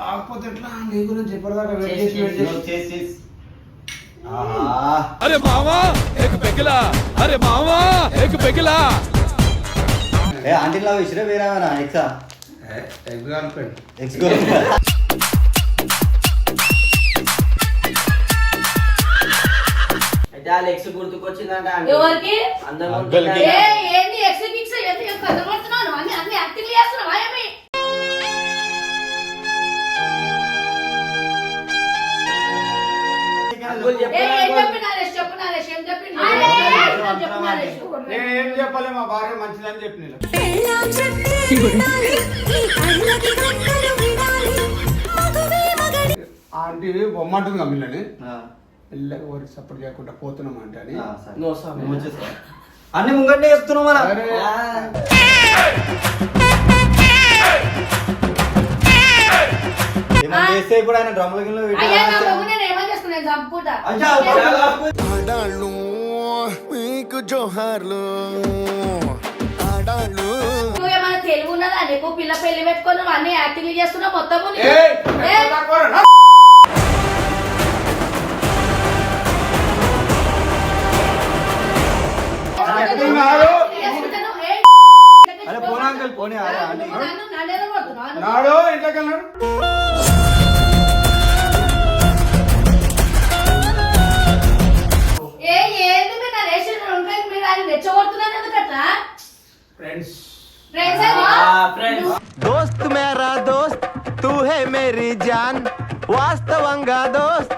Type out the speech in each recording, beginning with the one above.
కాకపోతే ఎట్లా? నీ గురించి ఎప్పటిదాకా వెయిట్ అరే మామా ఏక పెగిలా అరే మామా ఏక పెగిలా ఏ ఆంటీ లవ్ ఇష్రే వేరావరా ఎక్సా ex girlfriend ex girl అయితే వాళ్ళు ఎక్స్ గుర్తుకొచ్చిందంట అందరికి. ఏంది? ఎక్స్ మిక్స్ ఎంత ఎంత కదబడుతున్నాను అన్ని అన్ని యాక్టింగ్ చేస్తున్నావా? వినాలి, నీ కళ్ళకి గంటలు వినాలి, మగువే మగడి. ఆంటీ బొమ్మంటుంది కమ్మిళ్ళని ఊరి సపోర్ట్ చేయకుండా పోతున్నాం అంటే అని. అన్ని ముంగంటే చెప్తున్నావు మన ఏమన్నా చేస్తే ఇప్పుడు ఆయన డ్రమ్ల గిన్నెలో పెట్టి అయ్యా నా బొమ్మ నేను చంపుకుంటా ఆడాళ్ళు మీకు జోహార్లు ఆడాళ్ళు నువ్వేమైనా తెలుగు ఉన్నదా నీకు పిల్ల పెళ్ళి పెట్టుకొని నువ్వు అన్ని యాక్టింగ్ చేస్తున్నావు మొత్తము నీకు. ఏయ్, ఏ? ఎక్కడ దాక్కోరా, నా? ఎక్కడున్నారు? చేసుకుంటాను, ఏ? అరే పోనీ అంకుల్ పోనీ అరే ఆంటీ నన్ను నన్నేదో కొడుతున్నావా నువ్వు? నాడు ఇంట్లోకి వెళ్ళాడు ఫ్రెండ్స్. దోస్త్ మేరా దోస్త్ తూ హే మేరీ జాన్ వాస్తవంగా దోస్త్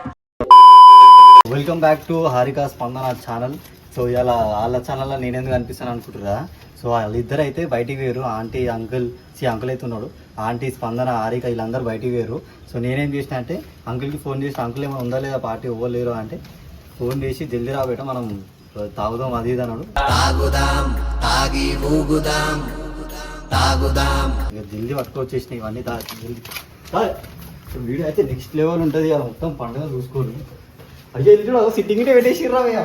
వెల్కమ్ బ్యాక్ టు హారికా స్పందన ఛానల్ సో ఇలా వాళ్ళ ఛానల్లో నేను ఎందుకు అనిపిస్తాను అనుకుంటురా సో వాళ్ళిద్దరు అయితే బయటికి వేరు ఆంటీ అంకుల్ సి అంకుల్ అయితే ఉన్నాడు. ఆంటీ స్పందన హారిక వీళ్ళందరూ బయటికి వేరు సో నేనేం చేసిన అంటే అంకుల్కి ఫోన్ చేసి అంకుల్ ఏమైనా ఉందా లేదా పార్టీ ఇవ్వలేరు అంటే ఫోన్ చేసి జల్దీ రాబెట్ట మనం తాగుదాం అది ఇది అన్నాడు. ఇక జల్దీ పట్టుకొచ్చేసినాయి ఇవన్నీ తా జల్దీ. తా. సో వీడియో అయితే నెక్స్ట్ లెవెల్ ఉంటుంది కదా మొత్తం పండుగ చూసుకోరు అయ్యో చూడ సిట్టింగ్ పెట్టేసి రావయ్యా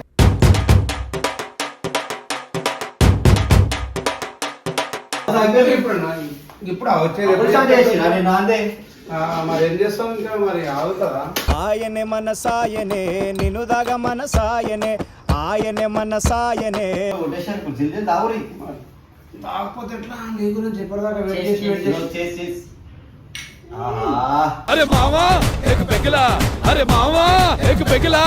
ఇప్పుడు ఇంకా ఆయనే మన సాయనే నినుదాగ మన సాయనే. ఆయనే మన సాయనే అరే మావా ఏక పెగిలా అరే మావా ఏక పెగిలా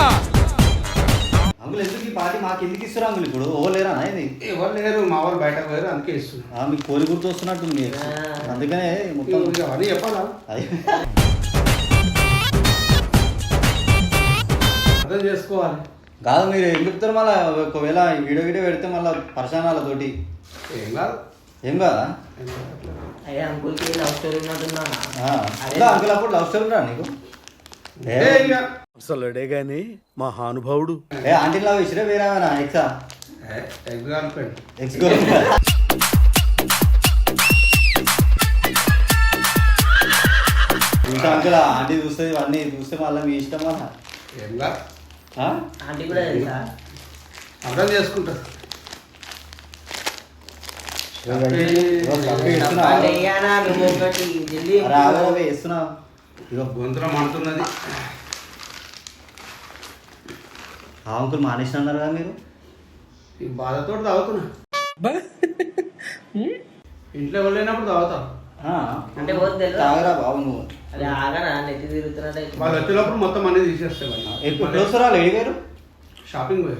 అంగులు ఎందుకు ఈ పార్టీ మాకు ఎందుకు ఇస్తారు అంగులు ఇప్పుడు? ఓ లేరా ఇది? ఎవరు లేరు మా వాళ్ళు బయటకు పోయారు అందుకే ఇస్తున్నారు మీకు కోరి గుర్తు వస్తున్నట్టుంది. అందుకనే మొత్తం అవన్నీ చెప్పాలా? అదే. చేసుకోవాలి. కాదు మీరు ఏం చెప్తారు మళ్ళీ? ఒకవేళ వీడియో వీడియో పెడితే మళ్ళీ పర్సనాలతోటి ఏం కాదు. ఏం కాదా? అయ్యే అంకుల్కి లవ్ స్టోరీ ఉన్నట్టున్నా. అంకుల్ అప్పుడు లవ్ స్టోరీ రా నీకు? ఏ ఇక. అసలుడే గాని మహానుభావుడు ఏ ఆంటీ లవ్ ఇచ్చిరే వేరేవనా ఎక్సా ఎగ్ గర్ల్ ఫ్రెండ్ ఎక్స్ ఇంకా అంకుల్ ఆంటీ చూస్తే ఇవన్నీ చూస్తే మళ్ళీ మీ ఇష్టం మళ్ళా ఏం కాదు? ఆంటీ కూడా తెలుసా అర్థం చేసుకుంటా. ఇదిగో కప్పి ఇస్తున్నా. తప్పండి అయ్యానా నువ్వు ఒకటి? జల్దీ అరే ఆగరావే ఇస్తున్నా ఇగో గొంతులో మండుతున్నది. ఆ అంకుల్ మానేసిన అన్నారు కదా మీరు? ఈ బాధతో తాగుతున్నా. ఇంట్లో ఎవరు లేనప్పుడు తాగుతా. ఆ. అంటే? తాగరా బాబు నువ్వు. అదే ఆగనా నెత్తి తిరుగుతున్నట్టు వాళ్ళు వచ్చేటప్పుడు మొత్తం అన్ని తీసేస్తాయి వాళ్ళు. ఎప్పుడు వస్తారా లేడీ గారు? షాపింగ్ పోయి.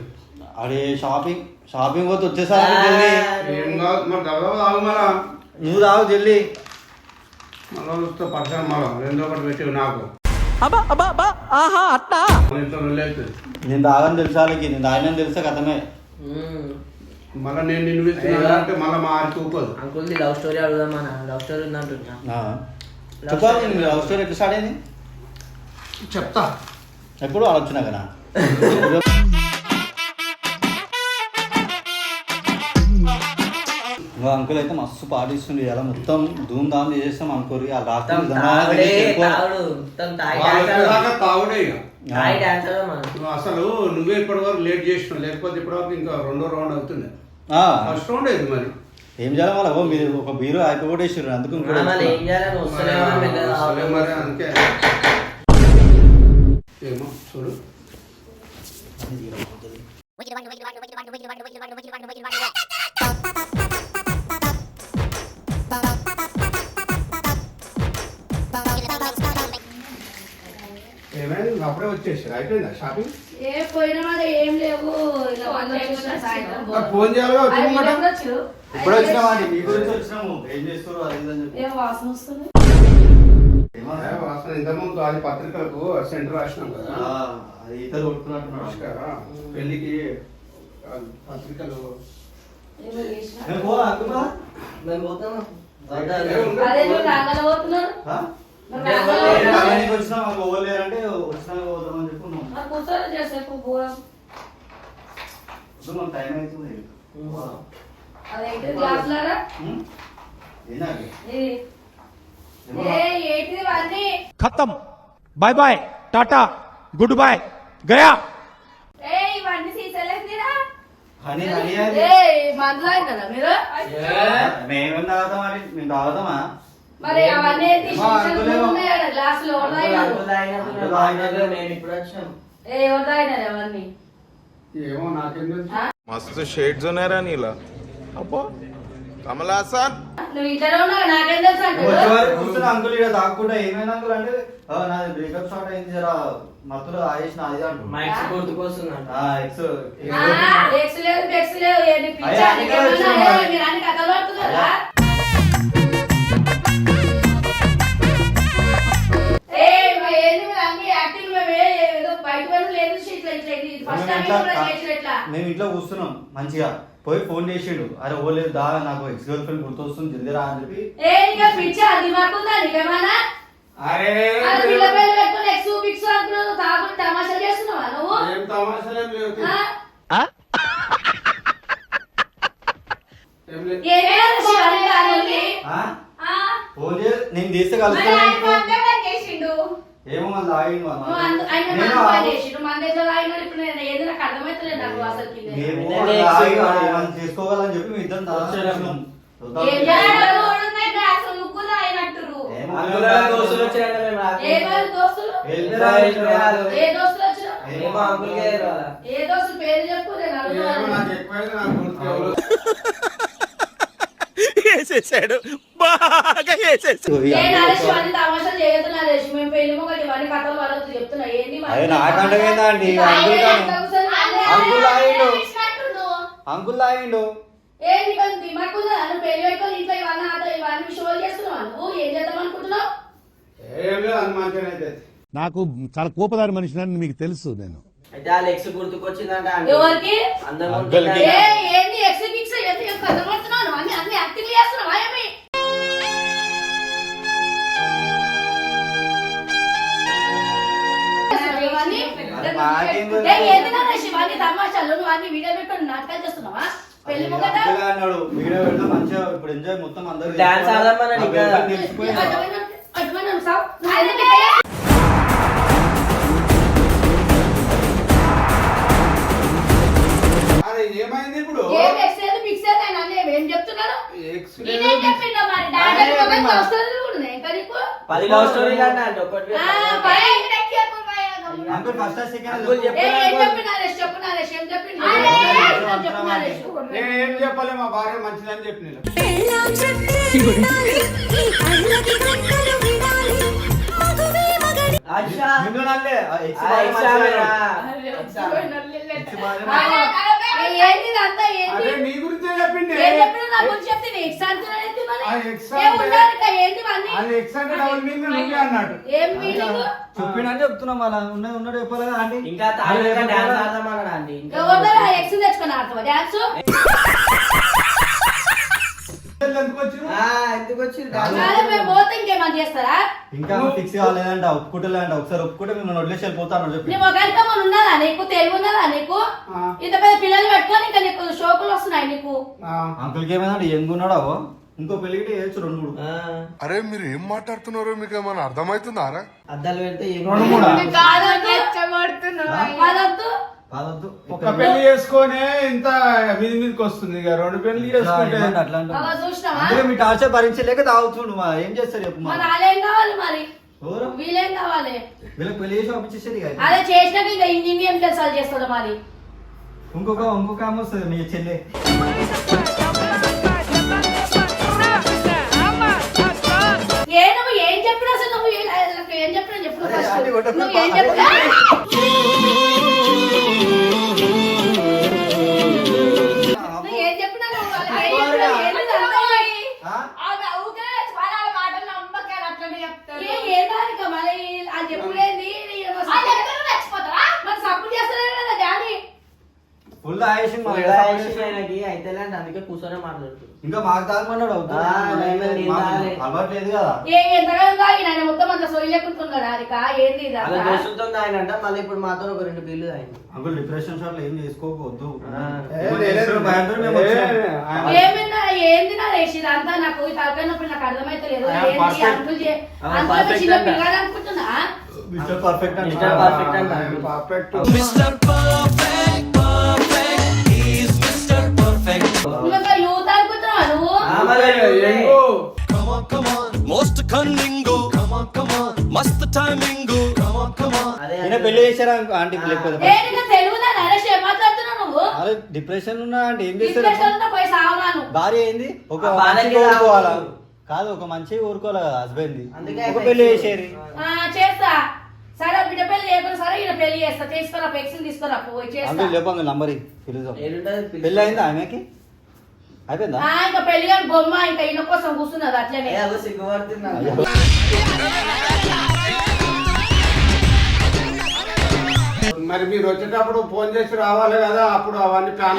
అరే షాపింగ్ షాపింగ్ పోతే వచ్చేసారా జల్దీ? ఏం కాదు మరి గబగబా తాగు మళ్ళా. నువ్వు తాగు జల్దీ. మళ్ళీ వస్తే పర్సన్ మళ్ళా. రెండో ఒకటి పెట్టి నాకు. మన ఇంట్లో వెళ్ళి అవుతుంది. నేను తాగని తెలుసా వాళ్ళకి నేను తాగినని తెలుసా కథమే మళ్ళీ నేను నిన్ను అంటే మళ్ళీ మా ఆరికి ఊపదు. అంకుల్ ది లవ్ స్టోరీ అడుగుదాం మన లవ్ స్టోరీ ఉందంటున్నా. ఆ. చెప్పాలి మీ లవ్ స్టోరీ ఎట్లా స్టార్ట్ అయింది. చెప్తా. ఎప్పుడు ఆలోచన కదా. మా అంకుల్ అయితే మస్తు పాటిస్తుండే ఇలా మొత్తం ధూమ్ ధామ్ చేసేస్తాం అనుకోరు ఆ ధనాలు తాగుడే ఇక నువ్వు అసలు నువ్వే ఇప్పటి వరకు లేట్ చేసినావు లేకపోతే ఇప్పటి వరకు ఇంకా రెండో రౌండ్ అవుతుంది ఆ. ఫస్ట్ రౌండ్ ఇది మరి. ఏం చేయాలి వాళ్ళ ఓ మీరు ఒక బీరో ఆగి కూడా వేసారు అందుకు ఇంకోటి మళ్ళీ ఏం వేసుకున్నా. చేయాలని వస్తలేమో మెల్లగా సరే మరి అందుకే ఏమో చూడు ఏమైంది అప్పుడే వచ్చేసారు అయిపోయిందా షాపింగ్ ఏ పోయిన మాట ఏం లేవు ఇలా వంద వచ్చిన సాయంత్రం మరి ఫోన్ చేయాలిగా ఇప్పుడు వచ్చినామండి మీ గురించి వచ్చినాము. ఏం చేస్తారు అది ఇదని చెప్పి. ఏం వాసన వస్తుంది? ఏమో, ఏ వాసన ఇంతకుముందు అది పత్రికలకు సెంటర్ రాసినాం కదా. ఆ, అది ఇతరు కొట్టుకున్నట్టున్నాడు నమస్కారం. పెళ్ళికి ఆ, పత్రికలు. ఏమో చేసినా. నేను పోరా, అనుకున్నా? మేము పోతాము? అదే నువ్వు ఆ? మరి నేను. రాగానికి వచ్చినా మాకు ఎవరు లేరంటే వచ్చినాక మరి చేసేపు టైం అవుతుంది ఖతం. బాయ్ బాయ్ టాటా గుడ్ బాయ్ గయా. మస్తు షేడ్స్ ఉన్నారా నీలా. అబ్బో. కమల్ నువ్వు నాకేం తెలుసు కూర్చుని అంకుల్ ఇక్కడ ఏమైనా అంకుల్ అంటే "ఆ, నాది బ్రేకప్ షాట్ అయింది జరా మత్తులో ఆయేసిన అది అంటు మైక్స్ గుర్తుకొస్తుందంట ఎక్స్ ఎక్స్ లేదు బెక్స్ లేదు ఏంటి పిచ్చా? కథలు మేము ఇంట్లో కూర్చున్నాం మంచిగా. పోయి ఫోన్ చేసిండు. అరే ఓ లేదు దా నాకు ఎక్స్ గర్ల్ ఫ్రెండ్ గుర్తొస్తుంది జల్దీ రా అని చెప్పి. అరే తమాషా చేస్తున్నావా నువ్వు? ఏం లేదు? ఫోన్ నేను చేస్తే కలుస్తాను. చేసిండు ఏమో అందు- చేసుకోవాలని చెప్పి మీ ఇద్దరం. ఏ దోస్తులు పేరు చెప్పు నేను ఏమో అడుగుతాను నాకు ఎక్కువైంది నాకు గుర్తుకు ఎవరు వేసేసాడు. బాగా వేసేసాడు? నీకు అంకుల్ దిమాగ్ పెళ్ళి పెట్టుకొని ఇంట్లో ఇవన్నీ ఆట ఇవన్నీ షోలు చేస్తున్నావా నువ్వు? ఏం చేద్దాం అనుకుంటున్నావు? ఏం లేదు అయితే. చాలా కోపదారి మనిషిని మీకు తెలుసు నేను. అయితే ఆ లెక్స్ గుర్తుకొచ్చిందంట. ఎవరికి? అందరం యాక్టింగ్ చేస్తున్నావా ఏమి? తమాషాలు? నువ్వు అన్ని వీడియో పెట్టుకొని నాటకాలు చేస్తున్నావా? పెళ్ళి ముగట? అంకుల్ అన్నాడు. వీడియో పెడితే మంచిగా ఇప్పుడు ఎంజాయ్ మొత్తం అందరూ చేసుకోవాలి. ఆడమని ఇంకా. పది లవ్ స్టోరీలు అంట. Uncle first second. ఏ, చెప్పిన నేను చెప్పాలి మా భార్య మంచిదని చెప్పి నీ గురించే చెప్పింది? ఏం చెప్పిన చెప్తున్నాం అలా ఉన్నది ఉన్నట్టు చెప్పాలి కదా ఆంటీ. ఇంకా డాన్స్ ఎక్స్ తెచ్చుకొని ఆడతావా డాన్స్ ఎందుకు వచ్చిన ఆ, ఎందుకు వచ్చి డాన్స్ అదే మేము పోతే ఇంకేమని చేస్తారా ఇంకా ఫిక్స్ కాలేదంట ఒప్పుకుంటలేదంట. ఒకసారి ఒప్పుకుంటే మేము వదిలేసి వెళ్ళిపోతాను చెప్పి. ఉన్నదా నీకు? తెలివి ఉన్నదా నీకు? ఆ. ఇంత పెద్ద పిల్లలు పెట్టుకొని ఇంకా నీకు షోకులు వస్తున్నాయి నీకు. అంకుల్కి ఏమైందంటే? ఎంగున్నాడో ఇంకో పెళ్ళికి చేయొచ్చు రెండు మూడు. అరే మీరు ఏం మాట్లాడుతున్నారో మీకు ఏమైనా అర్థమవుతుందారా అద్దాలు పెడితే రెండు మూడా? కాదొద్దు. ఒక పెళ్ళి చేసుకొని ఇంత మీది మీదకి వస్తుంది ఇక. రెండు పెళ్ళి చేసుకుంటే అట్లా. అవ చూసినావా? అందుకే మీ టార్చర్ భరించలేక తాగుతుండు మా. ఏం చేస్తారు చెప్పు మా? మరి వాళ్ళేం కావాలి మరి? ఎవరు? వీళ్ళేం కావాలి? వీళ్ళకి పెళ్ళి చేసి పంపించేసేది ఇక. అదే చేసినాక ఇంకా ఇన్ని ఏం చేస్తాడు మరి? ఇంకొక ఇంకొక ఆమె వస్తుంది మీ చెల్లె. ఏ నువ్వు ఏం చెప్పినా అసలు నువ్వు ఏ- ఏం చెప్పినా చెప్పు. నువ్వు ఏం చెప్పినా? ఫుల్ ఆయేష్ ఆయనకి అయితేలేండి అందుకే కూర్చొనే మాట్లాడుతుంది ఇంకా మాకు తాగమన్నాడు వద్దు. ఆ, నేను నేను మాకు తాగలే. అలవాటు లేదు కదా. ఏ ఎంతగానో తాగి ఆయన మొత్తం అంత సొయ్యి లేకుంటున్నాడు హారిక ఏంది అలా ఇదంతా దోస్తులతో ఆయన అంట మళ్ళీ ఇప్పుడు మాతో ఒక రెండు బిల్లు ఆయన అంకుల్ డిప్రెషన్ షాట్ ఏం చేసుకోవద్దు ఆ. ఏమైనా ఏంది నా అంతా నాకు నాకు. అంకుల్ అంకుల్ చిన్న అనుకుంటున్నా? Mister perfect. Perfect most cunning మస్త్ టైమింగ్ పెళ్ళి చేశారా ఆంటీ లేకపోతే అరే డిప్రెషన్ ఉన్నా అంటే ఏం చేస్తారు? భార్య ఏంది? ఒక కాదు ఒక మంచిగా ఊరుకోవాలి కదా హస్బెండ్ ఒక పెళ్ళి చేసేది. ఆ, చేస్తా. సరే బిడ్డ పెళ్ళి చేయకుండా సరే ఈయన పెళ్ళి చేస్తా. తీసుకురా పెక్సిల్ తీసుకురా పోయి చేస్తా. నంబర్. పెళ్ళి అయిందా ఆమెకి? అయిపోయిందా? ఆ, ఇంకా పెళ్ళి గారి బొమ్మ ఇంకా ఈయన కోసం కూర్చున్నది అట్లనే. మరి మీరు వచ్చేటప్పుడు ఫోన్ చేసి రావాలి కదా అప్పుడు అవన్నీ ప్లాన్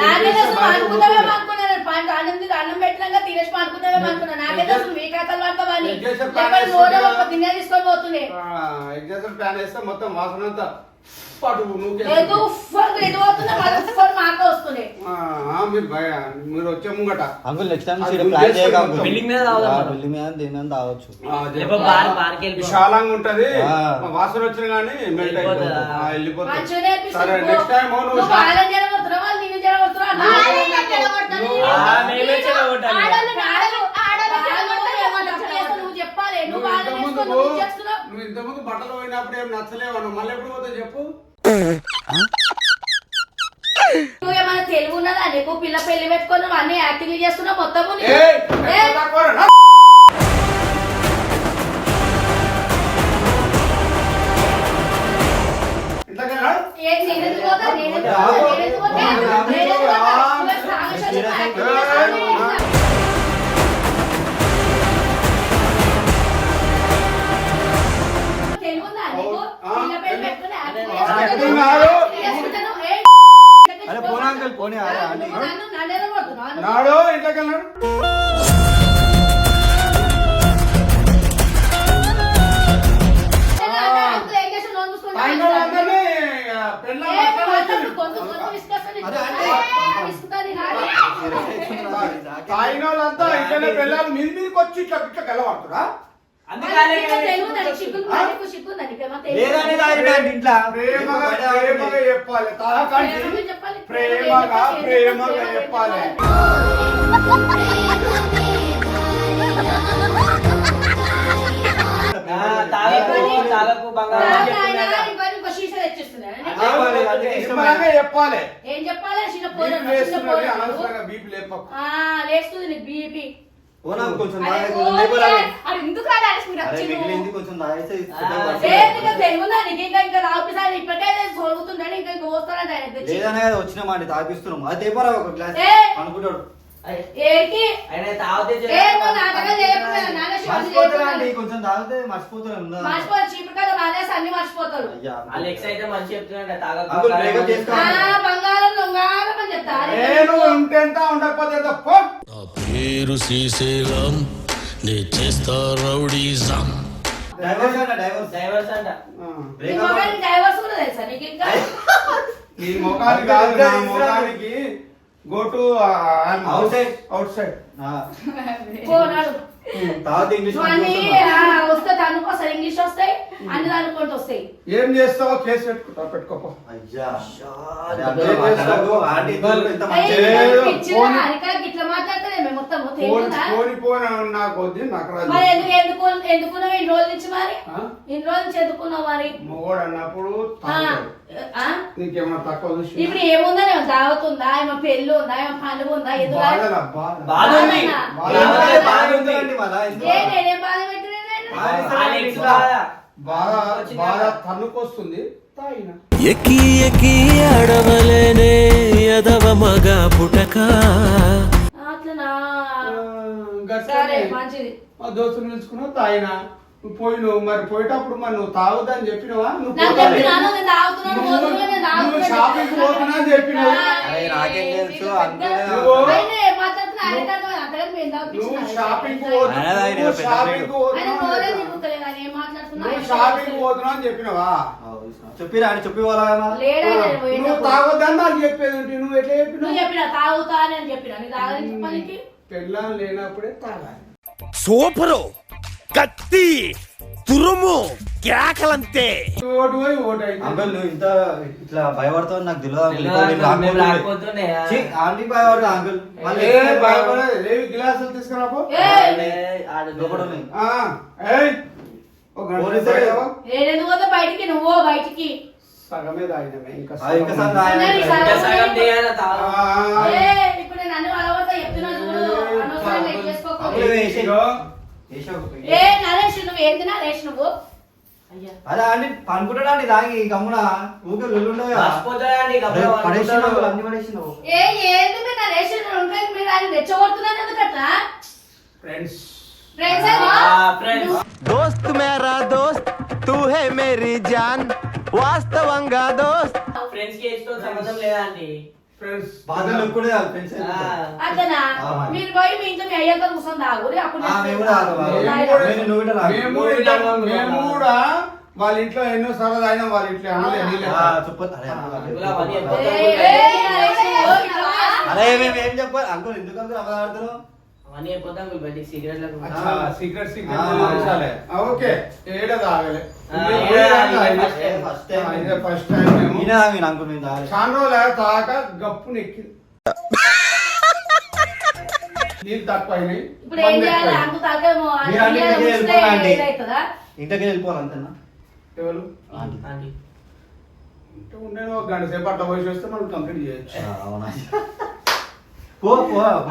అన్నం పెట్టినాక తినేసి అనుకున్నా నాకే తెలుసు మీ కథలు పడతామని తీసుకొని ఎగ్జామ్ ప్లాన్ వేస్తే మొత్తం వాసన అంతా ఏదో వస్తుండే మీరు భయ మీరు వచ్చే ముంగట. Uncle next time plan. Building మీద తాగుదాం మనం. బిల్డింగ్ మీద దేని తాగొచ్చు బార్. విశాలంగా ఉంటది. వాసన వచ్చిన కానీ మెల్ట్? అయిపోతుంది. వెళ్ళిపోతుంది? సరే నెక్స్ట్ టైం నువ్వు వాళ్ళు మేమే చెప్పాలి. ఇంతకుముందు నువ్వు ఇంతకుముందు బట్టలు పోయినప్పుడు ఏం నచ్చలేవు? మళ్ళీ ఎప్పుడు పోతే చెప్పు. ఏమైనా తెలుగు ఉన్నదా నీకు పిల్ల పెళ్ళి పెట్టుకొని నువ్వు అన్ని యాక్టింగ్ చేస్తున్నావు రా. ఏంటి నేను ఎందుకు పోతా? నేను ఎందుకు పోతా? గొంతు విసుకొస్తుంది. అదే అంటే- ఏ, విసుకుతుంది నాది. తాగిన వాళ్ళంతా ఇట్లనే పెళ్ళాలి మీది మీదకి వచ్చి ఇట్లా ఇట్లా గెలవడుతురా? ప్రేమగా చెప్పాలి. ప్రేమగా చెప్పాలి. ప్రేమగా ఏం చెప్పాలి? చిన్న పోరు లేస్తుంది బీపీ. కొంచెం ఎందుకు కొంచెం లేదనే వచ్చిన మాట తాగిస్తున్నాం అది తేపరా ఒక గ్లాస్. అనుకుంటాడు. అయ్, ఏంటి ఆయన తాగితే ఏ చెప్పు. నువ్వు నాటకం చేయకుండా నాన్న శివాజీ మర్చిపోతారా అండి? చేయకుండా కొంచెం తాగితే మర్చిపోతారు ఉందా? మర్చిపోతారు చీపురు కదా మానేసి అన్ని మర్చిపోతారు. అయ్యా అలెక్స్ అయితే మంచి చెప్తున్నాడు తాగకు అంకుల్ బంగారం breakup అని చేసుకో. ఆ బంగారం దొంగారం అని చెప్తారు నేను ఉంటెంత ఉండకపోతే ఎంత పో నా పేరు శ్రీశైలం నే చేస్తా రౌడీజం. డైవర్స్ అంట డైవర్స్ డైవర్స్ అంట. నీ మొగానికి డైవర్స్ కూడా తెలుసా? నీకు ఇంకా? నీ ముఖానికి కాదు నా ముఖానికి గో టు. అవుట్ సైడ్ ఆ. పోనాడు తాగితే ఇంగ్లీష్ వస్తే వస్తాయి ఇంగ్లీష్ వస్తాయి అన్ని దానుకుంటూ వస్తాయి. ఏం చేస్తావో కేసు పెట్టుకుంటా పెట్టుకోపో. అయ్యా ఇట్లా మరి ఎందుకు ఎందుకు ఎందుకున్నావు? ఇన్ని రోజుల నుంచి మరి? ఇన్ని రోజుల నుంచి ఎందుకున్నావు మరి? మొగోడు అన్నప్పుడు? నీకేమన్నా తక్కువ చూసి ఇప్పుడు ఏముందని ఏమో దావతుందా ఏమో పెళ్ళి ఉందా? ఏమో పండుగ ఉందా? ఎందుకు నేనేం బాధ పెట్టినా అడవలేనే ఎదవ మగ పుటక. అట్లనా. సరే మంచిది. మా దోస్తులు పిలుచుకున్నావు తాగిన. నువ్వు పోయినావు మరి పోయేటప్పుడు మరి నువ్వు తాగుదని చెప్పినవా? నువ్వు నాకు పోతావే? చెప్పినాను నేను తాగుతున్నాను నువ్వు- పోతున్నాను నేను నువ్వు తాగుతున్నాను షాపింగ్ పోతున్నా అని చెప్పినావు. అరే నాకేం తెలుసు అంకుల్ నువ్వు- ఆయన ఏం మాట్లాడుతున్నా ఆయన కాదు అంతగా మేము నువ్వు తాగుతున్నాం షాపింగ్ ఆయన నువ్వు పెద్ద షాపింగ్. ఆయన పోతున్నా నోరే అని చెప్పినావు. తిరుగుతలేదు ఆయన ఏం మాట్లాడుతున్నా? నువ్వు ఆయన షాపింగ్ తెలుసు. పోతున్నా అని చెప్పినవా? చెప్పిరా అని చెప్పి వాళ్ళ లేడా ఆయన నువ్వు పోయేటప్పుడు. తాగొద్దని నాకు చెప్పేది ఏంటి? నువ్వు ఎట్లా నువ్వు చెప్పినావు చెప్పిన తాగుతా అని అని చెప్పిన. నీ తాగని పనికి. పెళ్ళాం లేనప్పుడే తాగాలి సూపరు కత్తి తురుము కేకలంతే ఓటు పోయి ఓటు అయింది. అంకుల్ నువ్వు ఇంత ఇట్లా భయపడతావు నాకు తెలియదు అంకుల్ ఇంకో. ఛీ, ఆంటీ భయపడదు అంకుల్ మళ్ళీ ఏ భయపడేది లేవి గ్లాసులు తీసుకురాపో ఏయ్! ఆడ లోపల ఉన్నాయి. ఆ, ఏయ్ ఒక గంట పోలీసు సేపు ఏడు? తాగావా? నేనెందుకు పోతా బయటికి నువ్వు బయటికి సగమే తాగినామే ఇంకా ఆ, ఇంకా సగం సగం ఇంకా సగం తీయాలి ఆ, తాగు. ఏ ఏ నరేష్ నువ్వు ఏంది నరేష్ నువ్వు? అండి పనుకుంటాడా అండి తాగి గమ్మున ఊకే పడేసినావు. అన్ని పడేసినావు. ఏ నరేష్? మీరు ఆయన రెచ్చగొడుతున్నాను ఎందుకట్లా? ఫ్రెండ్స్ దోస్త్ మేరా దోస్త్ తూ హే మేరీ జాన్ వాస్తవంగా దోస్త్ ఫ్రెండ్స్కి సంబంధం లేదా అండి? ఫ్రెండ్స్ బాధలు కూడా ఫ్రెండ్స్. అట్లనా మరి. పోయి మీ ఇంట్లో మీ అయ్యంతో కూర్చొని తాగురి అప్పుడు మేము కూడా వాళ్ళ ఇంట్లో ఎన్నో సార్లు అయినా వాళ్ళ ఇంట్లో. అరే, మేము ఏం చెప్పాలి అంకుల్ ఎందుకు అంకుల్ అబద్ధాడుతున్నావు బయటికి సిగరెట్లకు సీక్రెట్ సీక్రెట్ విషయాలే. ఆ, okay. First time, first time. ఆ, ఇదే ఫస్ట్ టైం మేము. ఈయన తాగిన అంకుల్ మేము తాగలేదు. చాలా రోజులు తాక గప్పు నెక్కి నీళ్ళు తక్కువ అయినాయి ఇప్పుడు ఏం చేయాలి? అంకు తగ్గము మీరు అన్ని ఇంటికి వెళ్ళిపోవాలండి. ఏదైతుందా ఇంటికి వెళ్ళిపోవాలి అంతేనా? ఎవరు. నేను ఒక గంట సేపు అట్లా పోయి వస్తే మనం కంప్లీట్ చేయొచ్చు. అవునా?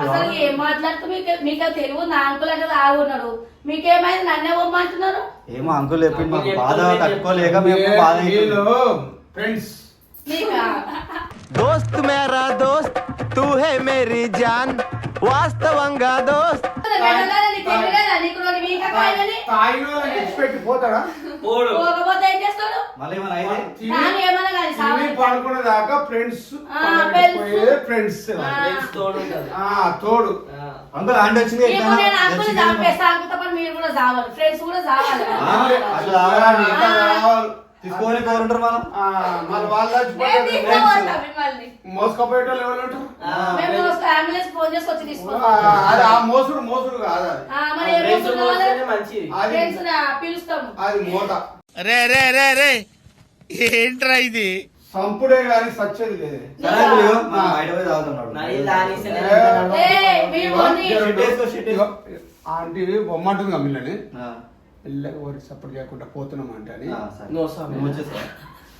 అసలు ఏం మాట్లాడుతూ మీకు మీకు తెలివి నా అంకుల్ అంటే తాగున్నాడు మీకేమైంది? నన్నే పొమ్మంటున్నారు ఏమో అంకుల్ చెప్పింది మాకు బాధ తట్టుకోలేక మేము బాధ ఫ్రెండ్స్ దోస్త్ మేరా దోస్త్ తూ హే మేరీ జాన్. వాస్తవంగా దోస్త్ వెళ్ళగానే నీకు తెలియలేదా? నీకు రెండు వీకా కాయలని? తాగిన వాళ్ళని విడిచిపెట్టి పోతాడా పోడు పోకపోతే ఏం చేస్తాడు మళ్ళీ ఏమైనా అయితే నాన్న ఏమన్నా కానీ తిని సావని. పడుకునే దాకా ఫ్రెండ్స్ ఆ, friends. ఫ్రెండ్స్ ఫ్రెండ్స్ తోడు ఉంటుంది ఆ తోడు ఆ. అంకుల్ ఆంటీ వచ్చింది ఇప్పుడు ఎట్లా? నేను అంకుల్ తెచ్చి చంపేస్తా అంకుల్ తప్ప మీరు కూడా చావాలి ఫ్రెండ్స్ కూడా చావాలి ఆ, అట్లా తాగరాండి. ఇంకా కావాలి. తీసుకొని కోరుంటారు మనం? ఆ, మరి వాళ్ళు మోసుకపోయేటోళ్ళు ఎవరు ఉంటారు? ఆ, అంబులెన్స్ ఫోన్ అది మోసుడు మోసుడు కాదు అది. మూత. రే రే రే రే. ఏంట్రా ఇది? సంపుడే గాని సచ్చేది లేదు. మనం. ఆంటీ బొమ్మంటుంది కమ్మిళ్ళని ఆ, మెల్లగా సపోర్ట్ చేయకుండా పోతున్నాం అంటే అని.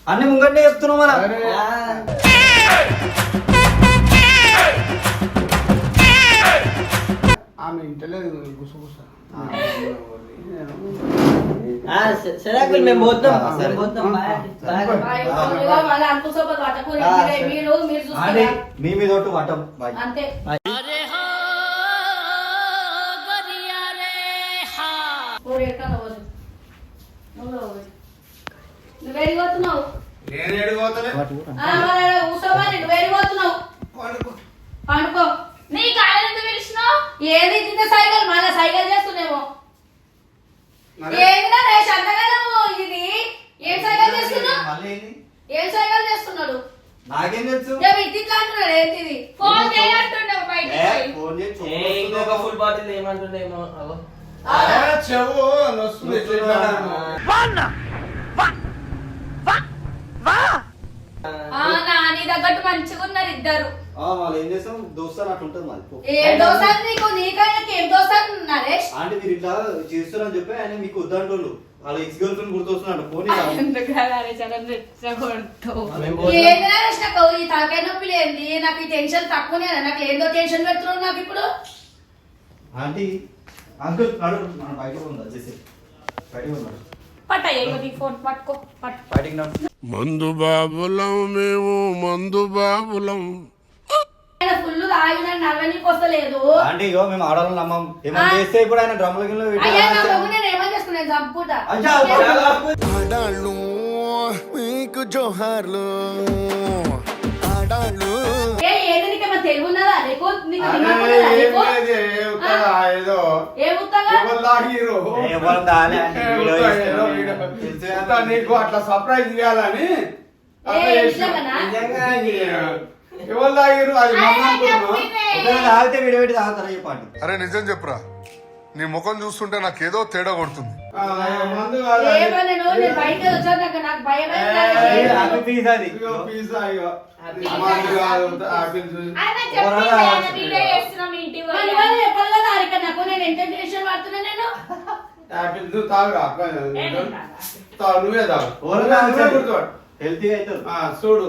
అన్ని ముంగట్నే చెప్తున్నాం మనం ఆమె ఇంటలే గుసగుస. సరే. మేము బాయ్. బాయ్. మళ్ళీ మీరే-. మీరు చూస్తారా మీ మీద ఒకటి వటం బాయ్. అంతే. నువ్వు వెళ్ళిపోతున్నావు నేను ఎడిపోతలే ఆ, మరి ఆడ కూర్చోమని నువ్వు వెళ్ళిపోతున్నావు పండుకో. నీ కాయలు ఎందుకు పిలిచినావు? ఏది సైకిల్? మళ్ళీ సైకిల్ రేష్ అంతగానము ఇది? ఏం సైకిల్ చేస్తున్నావు? ఏం సైకిల్ చేస్తున్నాడు? నాకేం తెలుసు? రేపు ఇట్లా అంటున్నాడు ఏంటిది? ఫోన్ చేయంటున్నావు ఏ, బయటికి ఫోన్ చేసి ఏ, ఇంకొక ఫుల్ బాటిల్ ఏమంటుండేమో నాని తగ్గట్టు మంచిగా ఉన్నారు ఇద్దరు. ఆ, వాళ్ళు ఏం చేస్తాం? దోస్తాను అట్లా ఉంటుంది పో. ఏం దోసాలు నీకు? నీకైనా ఏం దోసాలు నరేష్ అంటే మీరు ఇట్లా చేస్తున్నారని చెప్పి ఆయన మీకు వద్దంటోళ్ళు వాళ్ళ ఎక్స్ గర్ల్ ఫ్రెండ్ గుర్తొస్తున్నాడు. నరేష్ నాకు ఈ తలకాయ నొప్పి లేంది నాకు ఈ టెన్షన్ తక్కువనే నాకు ఏందో టెన్షన్ పెడుతున్నావు నాకు ఇప్పుడు. ఆంటీ అంకుల్ నడు మన బయట ఉందా చేసి బయట ఉన్నాడు పట్టయ్య నీ ఫోన్ పట్టుకో పట్టు బయటికి నడు. మందు బాబులం మేము మందు బాబులం. ఫుల్ తాగిన ఆంటీ ఇగో మేము ఆడవాళ్ళని నమ్మం. ఏమన్నా ఆ. చేస్తే ఇప్పుడు ఆయన డ్రమ్ల గిన్నెలో పెట్టి అయ్యా నా ఆడేస్తే- మొగ్గు నేను ఏమని చేసుకున్నాను చంపుతా. అచ్చా, బాగా- ఆడాళ్ళు మీకు జోహార్లు. ఆడాళ్ళు. ఏ నీకు దిమాగ్ ఉన్నదా ఏదో ఏ ఉత్తగా? ఎవరు దాలే వీడియో ఉత్తా నీకు అట్లా సర్ప్రైజ్ ఇవ్వాలని అట్లా ఏ, చేసినాం. నిజంగానా? నిజంగా. ఎవరు లాగిర్రు? అది మనం అనుకుంటున్నాం. ఒకవేళ తాగితే వీడియో పెట్టి తాగుతారా చెప్పండి అరే నిజం చెప్పురా. నీ ముఖం చూస్తుంటే నాకేదో తేడా కొడుతుంది. నువ్వే తాగు. ఆ, చూడు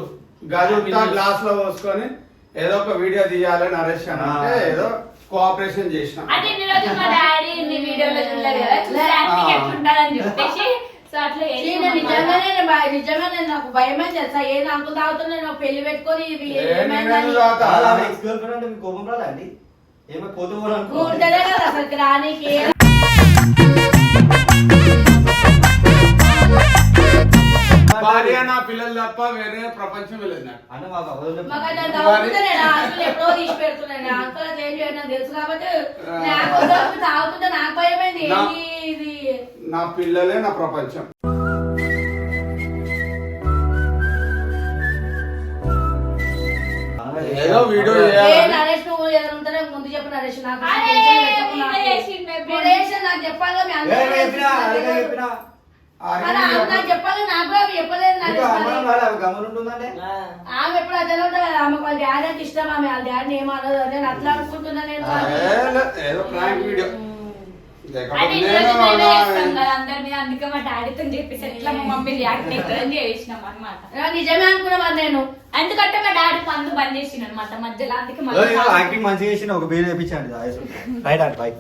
గది ఉత్తా గ్లాస్లో పోసుకొని ఏదో ఒక వీడియో తీయాలి నరేష్ అని అంటే ఏదో కోఆపరేషన్ చేసిన. అంటే ఇన్ని రోజులు మా డాడీ ఇన్ని వీడియోలో చూడలేదు కదా చూసి యాక్టింగ్ ఎట్లుంటారని చెప్పేసి సో అట్లా నిజంగానే నిజంగానే నాకు భయమే తెలుసా? ఏది అంకుల్ తాగుతున్నా నేను పెళ్ళి పెట్టుకొని ఇవి ఏ, ఏమైందని నేనేం తాగుతా? ఎక్స్ గర్ల్ ఫ్రెండ్ అంటే మీకు కోపం రాదా అండి? ఏమో పోతూ పోవాలనుకో కూర్చోనే కదా అసలు రానికి. భార్య నా పిల్లలు తప్ప వేరే ప్రపంచం నాకు. ఎప్పుడో తీసి పెడుతున్నాను అంకుల్ అట్లా ఏం చేయడం నాకు తెలుసు కాబట్టి నాకు వద్దు, తాగుతుంటే నాకు భయమైంది. నా- ఏంటి ఇది? నా పిల్లలే నా ప్రపంచం. ఏదో వీడియో నరేష్ నువ్వు ముందు చెప్పు నరేష్ నాకు చెప్పాలి చెప్పాలి నాకు చెప్పలేదు. ఆమె ఎప్పుడు అట్లా ఉంటుంది కదా ఆమె వాళ్ళ డాడీ అంటే ఇష్టం ఆమె వాళ్ళ డాడీని ఏమన్నది నేను అట్లా అనుకుంటున్నా నేను ఏ, ఇన్ని నేను మీద అందుకే మా డాడీతో చెప్పేసి ఎట్లా మా మమ్మీ రియాక్ట్ అవుతుందని చేసినాం అనమాట నేను నిజమే అనుకున్నా మరి నేను? ఎందుకంటే మా డాడీ పందు బంద్ చేసిన అనమాట మధ్యలో అందుకే మంచిగా చేసిన ఒక బీర్ వేయించండి రైట్ అండి బైక్